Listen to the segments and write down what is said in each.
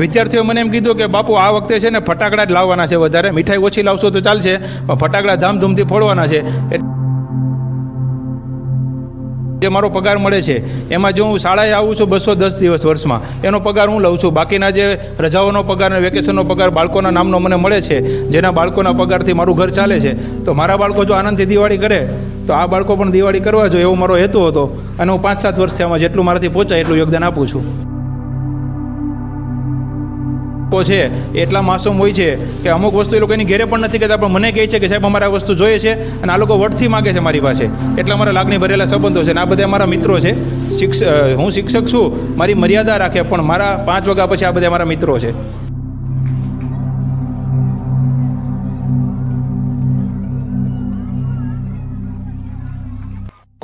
વિદ્યાર્થીઓ મને એમ કીધું કે બાપુ, આ વખતે છે ને ફટાકડા જ લાવવાના છે વધારે. મીઠાઈ ઓછી લાવશો તો ચાલશે, પણ ફટાકડા ધામધૂમથી ફોડવાના છે. જે મારો પગાર મળે છે, એમાં જો હું શાળાએ આવું છું બસો દસ દિવસ વર્ષમાં, એનો પગાર હું લઉં છું. બાકીના જે રજાઓનો પગાર અને વેકેશનનો પગાર બાળકોના નામનો મને મળે છે, જેના બાળકોના પગારથી મારું ઘર ચાલે છે, તો મારા બાળકો જો આનંદથી દિવાળી કરે, તો આ બાળકો પણ દિવાળી કરવા જોઈએ એવો મારો હેતુ હતો. અને હું પાંચ સાત વર્ષથી આમાં જેટલું મારાથી પહોંચાય એટલું યોગદાન આપું છું. લોકો છે, એટલા માસૂમ હોય છે કે અમુક વસ્તુ એ લોકો એની ઘેરે પણ નથી કહેતા, પણ મને કહે છે કે સાહેબ અમારે આ વસ્તુ જોઈએ છે અને આ લોકો વટથી માગે છે મારી પાસે. એટલા મારા લાગણી ભરેલા સંબંધો છે અને આ બધા મારા મિત્રો છે. શિક્ષ હું શિક્ષક છું, મારી મર્યાદા રાખે, પણ મારા પાંચ વાગ્યા પછી આ બધા મારા મિત્રો છે.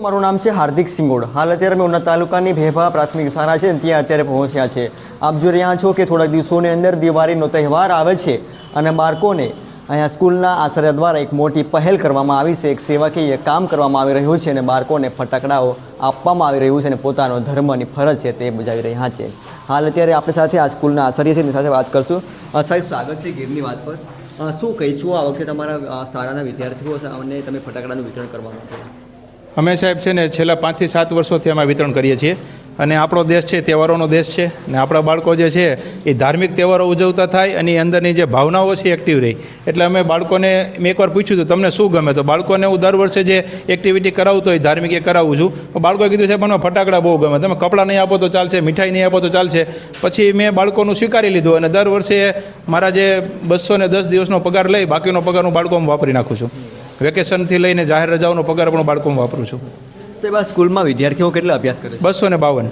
મારું નામ છે હાર્દિક સિંગોડ. હાલ અત્યારે અમે ઉના તાલુકાની ભેભા પ્રાથમિક શાળા છે ત્યાં અત્યારે પહોંચ્યા છે. આપ જોઈ રહ્યા છો કે થોડાક દિવસોની અંદર દિવાળીનો તહેવાર આવે છે અને બાળકોને અહીંયા સ્કૂલના આશ્રય દ્વારા એક મોટી પહેલ કરવામાં આવી છે. એક સેવાકીય કામ કરવામાં આવી રહ્યું છે અને બાળકોને ફટાકડાઓ આપવામાં આવી રહ્યું છે અને પોતાનો ધર્મની ફરજ છે તે બજાવી રહ્યા છે. હાલ અત્યારે આપણી સાથે આ સ્કૂલના આશ્રય છે, એની સાથે વાત કરશું. સાહેબ, સ્વાગત છે ગીરની વાત પર. શું કહીશું આ વખતે તમારા શાળાના વિદ્યાર્થીઓ અને તમે ફટાકડાનું વિતરણ કરવાનું છે અમે સાહેબ છે ને છેલ્લા પાંચથી સાત વર્ષોથી અમે વિતરણ કરીએ છીએ અને આપણો દેશ છે, તહેવારોનો દેશ છે અને આપણા બાળકો જે છે, એ ધાર્મિક તહેવારો ઉજવતા થાય અને અંદરની જે ભાવનાઓ છે એક્ટિવ રહી. એટલે અમે બાળકોને મેં એકવાર પૂછ્યું હતું, તમને શું ગમે? તો બાળકોને હું દર વર્ષે જે એક્ટિવિટી કરાવતો હોય ધાર્મિક એ કરાવું છું. તો બાળકોએ કીધું છે મને ફટાકડા બહુ ગમે. તમે કપડાં નહીં આપો તો ચાલશે, મીઠાઈ નહીં આપો તો ચાલશે. પછી મેં બાળકોનું સ્વીકારી લીધું અને દર વર્ષે મારા જે બસો ને દસ દિવસનો પગાર લઈ, બાકીનો પગાર હું બાળકોમાં વાપરી નાખું છું. વેકેશનથી લઈને જાહેર રજાઓનો પગાર પણ બાળકોમાં વાપરું છું. સાહેબ આ સ્કૂલમાં વિદ્યાર્થીઓ કેટલા અભ્યાસ કરે છે? બસો ને બાવન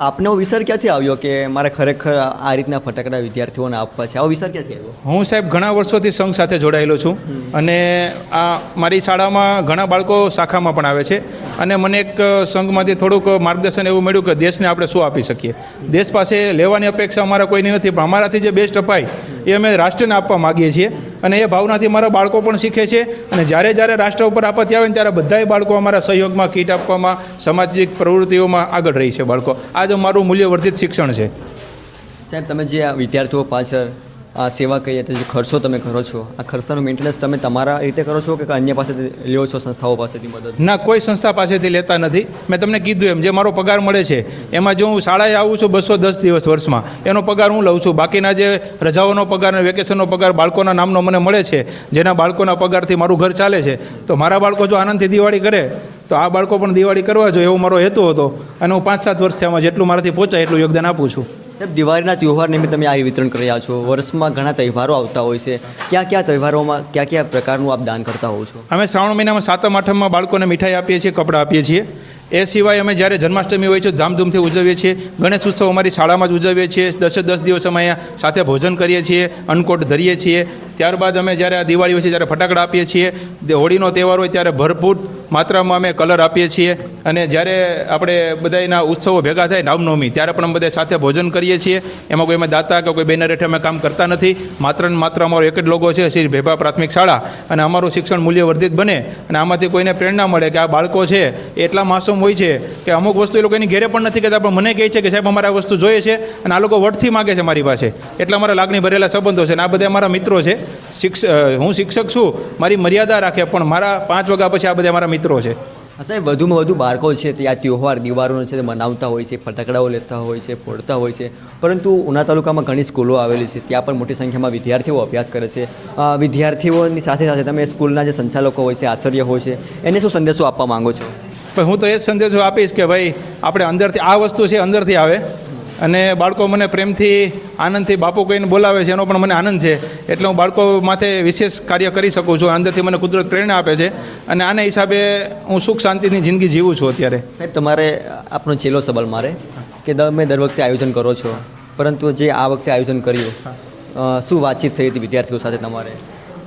આપનો વિચાર ક્યાંથી આવ્યો કે મારે ખરેખર આ રીતના ફટાકડા વિદ્યાર્થીઓને આપવા છે? આવો વિચાર ક્યાંથી આવ્યો? હું સાહેબ ઘણા વર્ષોથી સંઘ સાથે જોડાયેલો છું અને આ મારી શાળામાં ઘણા બાળકો શાખામાં પણ આવે છે અને મને એક સંઘમાંથી થોડુંક માર્ગદર્શન એવું મળ્યું કે દેશને આપણે શું આપી શકીએ. દેશ પાસે લેવાની અપેક્ષા અમારા કોઈની નથી પણ અમારાથી જે બેસ્ટ અપાય એ અમે રાષ્ટ્રને આપવા માગીએ છીએ. અને એ ભાવનાથી મારા બાળકો પણ શીખે છે. અને જ્યારે જ્યારે રાષ્ટ્ર ઉપર આપત્તિ આવે ને ત્યારે બધાય બાળકો અમારા સહયોગમાં, કીટ આપવામાં, સામાજિક પ્રવૃત્તિઓમાં આગળ રહી છે બાળકો. આ જ અમારું મૂલ્યવર્ધિત શિક્ષણ છે. સાહેબ, તમે જે આ વિદ્યાર્થીઓ પાછળ આ સેવા કહીએ તો જે ખર્ચો તમે કરો છો, આ ખર્ચાનું મેન્ટેનન્સ તમે તમારા રીતે કરો છો કે અન્ય પાસેથી લ્યો છો સંસ્થાઓ પાસેથી મદદ? ના, કોઈ સંસ્થા પાસેથી લેતા નથી. મેં તમને કીધું એમ, જે મારો પગાર મળે છે, એમાં જો હું શાળાએ આવું છું બસો દસ દિવસ વર્ષમાં, એનો પગાર હું લઉં છું. બાકીના જે રજાઓનો પગાર અને વેકેશનનો પગાર બાળકોના નામનો મને મળે છે, જેના બાળકોના પગારથી મારું ઘર ચાલે છે, તો મારા બાળકો જો આનંદથી દિવાળી કરે, તો આ બાળકો પણ દિવાળી કરવા જોઈએ એવો મારો હેતુ હતો. અને હું પાંચ સાત વર્ષથી આમાં જેટલું મારાથી પહોંચાય એટલું યોગદાન આપું છું. સાહેબ, દિવાળીના તહેવાર નિમિત્તે તમે આ વિતરણ કરી રહ્યા છો. વર્ષમાં ઘણા તહેવારો આવતા હોય છે. કયા કયા તહેવારોમાં કયા કયા પ્રકારનું આપ દાન કરતા હોવ છો? અમે શ્રાવણ મહિનામાં સાતમ, આઠમમાં બાળકોને મીઠાઈ આપીએ છીએ, કપડાં આપીએ છીએ. એ સિવાય અમે જ્યારે જન્માષ્ટમી હોય છે, ધામધૂમથી ઉજવીએ છીએ. ગણેશ ઉત્સવ અમારી શાળામાં જ ઉજવીએ છીએ. દસે દસ દિવસ અમે અહીંયા સાથે ભોજન કરીએ છીએ, અન્નકોટ ધરીએ છીએ. ત્યારબાદ અમે જ્યારે આ દિવાળી હોય છે ત્યારે ફટાકડા આપીએ છીએ હોળીનો તહેવાર હોય ત્યારે ભરપૂર માત્રામાં અમે કલર આપીએ છીએ. અને જ્યારે આપણે બધાના ઉત્સવો ભેગા થાય રામનવમી ત્યારે પણ અમે બધા સાથે ભોજન કરીએ છીએ. એમાં કોઈ અમે દાતા કે કોઈ બેનર હેઠળ અમે કામ કરતા નથી. માત્ર ને માત્ર અમારો એક જ લોગો છે, શ્રી ભેભા પ્રાથમિક શાળા. અને અમારું શિક્ષણ મૂલ્યવર્ધિત બને. અને આમાંથી કોઈને પ્રેરણા મળે કે આ બાળકો છે એટલા માસૂમ હોય છે કે અમુક વસ્તુ એ લોકો એની ઘેરે પણ નથી કહેતા, પણ મને કહે છે કે સાહેબ અમારે આ વસ્તુ જોઈએ છે અને આ લોકો વટથી માગે છે મારી પાસે. એટલા મારા લાગણી ભરેલા સંબંધો છે અને આ બધા અમારા મિત્રો છે. શિક્ષ હું શિક્ષક છું મારી મર્યાદા રાખે પણ મારા પાંચ વાગ્યા પછી આ બધા મારા મિત્રો છે. સાહેબ વધુમાં વધુ બાળકો છે તે આ તહેવાર દિવાળીનો છે તે મનાવતા હોય છે ફટાકડાઓ લેતા હોય છે ફોડતા હોય છે. પરંતુ ઉના તાલુકામાં ઘણી સ્કૂલો આવેલી છે ત્યાં પણ મોટી સંખ્યામાં વિદ્યાર્થીઓ અભ્યાસ કરે છે. વિદ્યાર્થીઓની સાથે સાથે તમે સ્કૂલના જે સંચાલકો હોય છે આચાર્ય હોય છે એને શું સંદેશો આપવા માંગો છો? પણ હું તો એ જ સંદેશો આપીશ કે ભાઈ આપણે અંદરથી આ વસ્તુ છે અંદરથી આવે. અને બાળકો મને પ્રેમથી, આનંદથી બાપુ કહીને બોલાવે છે, એનો પણ મને આનંદ છે. એટલે હું બાળકો માથે વિશેષ કાર્ય કરી શકું છું અંદરથી મને કુદરત પ્રેરણા આપે છે. અને આના હિસાબે હું સુખ શાંતિની જિંદગી જીવું છું અત્યારે. સાહેબ, તમારે આપનો છેલ્લો સવાલ મારે, કે તમે દર વખતે આયોજન કરો છો, પરંતુ જે આ વખતે આયોજન કર્યું શું વાતચીત થઈ હતી વિદ્યાર્થીઓ સાથે તમારે?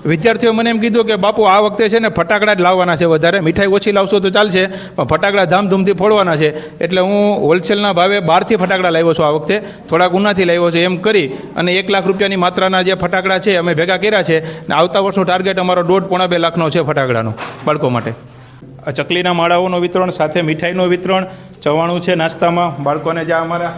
વિદ્યાર્થીઓ મને એમ કીધું કે બાપુ, આ વખતે છે ને ફટાકડા જ લાવવાના છે વધારે. મીઠાઈ ઓછી લાવશો તો ચાલશે, પણ ફટાકડા ધામધૂમથી ફોડવાના છે. એટલે હું હોલસેલના ભાવે બહારથી ફટાકડા લાવ્યો છું આ વખતે. થોડાક ઉનાથી લાવ્યો છું એમ કરી અને એક લાખ રૂપિયાની માત્રાના જે ફટાકડા છે અમે ભેગા કર્યા છે. ને આવતા વર્ષનું ટાર્ગેટ અમારો દોઢ પોણા બે લાખનો છે ફટાકડાનો, બાળકો માટે. ચકલીના માળાઓનું વિતરણ, સાથે મીઠાઈનું વિતરણ, ચવાણું છે નાસ્તામાં. બાળકોને જ્યાં અમારા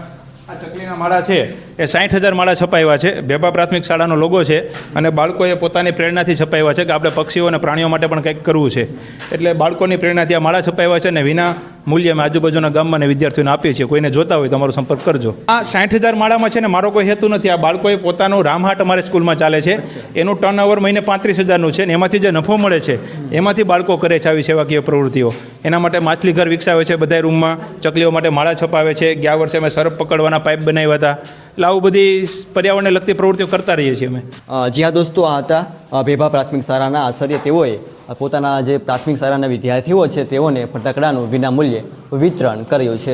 આ ચકલીના માળા છે. એ સાઠ હજાર માળા છપાવ્યા છે. બેબા પ્રાથમિક શાળાનો લોગો છે અને બાળકોએ પોતાની પ્રેરણાથી છપાવ્યા છે કે આપણે પક્ષીઓ અને પ્રાણીઓ માટે પણ કંઈક કરવું છે. એટલે બાળકોની પ્રેરણાથી આ માળા છપાવ્યા છે અને વિના મૂલ્યે અમે આજુબાજુના ગામમાં અને વિદ્યાર્થીઓને આપીએ છીએ. કોઈને જોતા હોય તો અમારો સંપર્ક કરજો. આ સાઠ હજાર માળામાં છે ને મારો કોઈ હેતુ નથી. આ બાળકોએ પોતાનું રામહાટ અમારે સ્કૂલમાં ચાલે છે. એનું ટર્ન ઓવર મહિને પાંત્રીસ હજારનું છે ને એમાંથી જે નફો મળે છે, એમાંથી બાળકો કરે છે આવી સેવાકીય પ્રવૃત્તિઓ. એના માટે માછલી ઘર વિકસાવે છે બધા રૂમમાં. ચકલીઓ માટે માળા છપાવે છે. ગયા વર્ષે અમે સરપ પકડવાના પાઇપ બનાવ્યા હતા. એટલે આવું બધી પર્યાવરણને લગતી પ્રવૃત્તિઓ કરતા રહીએ છીએ અમે. જી હા દોસ્તો, આ હતા ભેભા પ્રાથમિક શાળાના આચાર્ય તેઓએ પોતાના જે પ્રાથમિક શાળાના વિદ્યાર્થીઓ છે તેઓને ફટાકડાનું વિનામૂલ્યે વિતરણ કર્યું છે.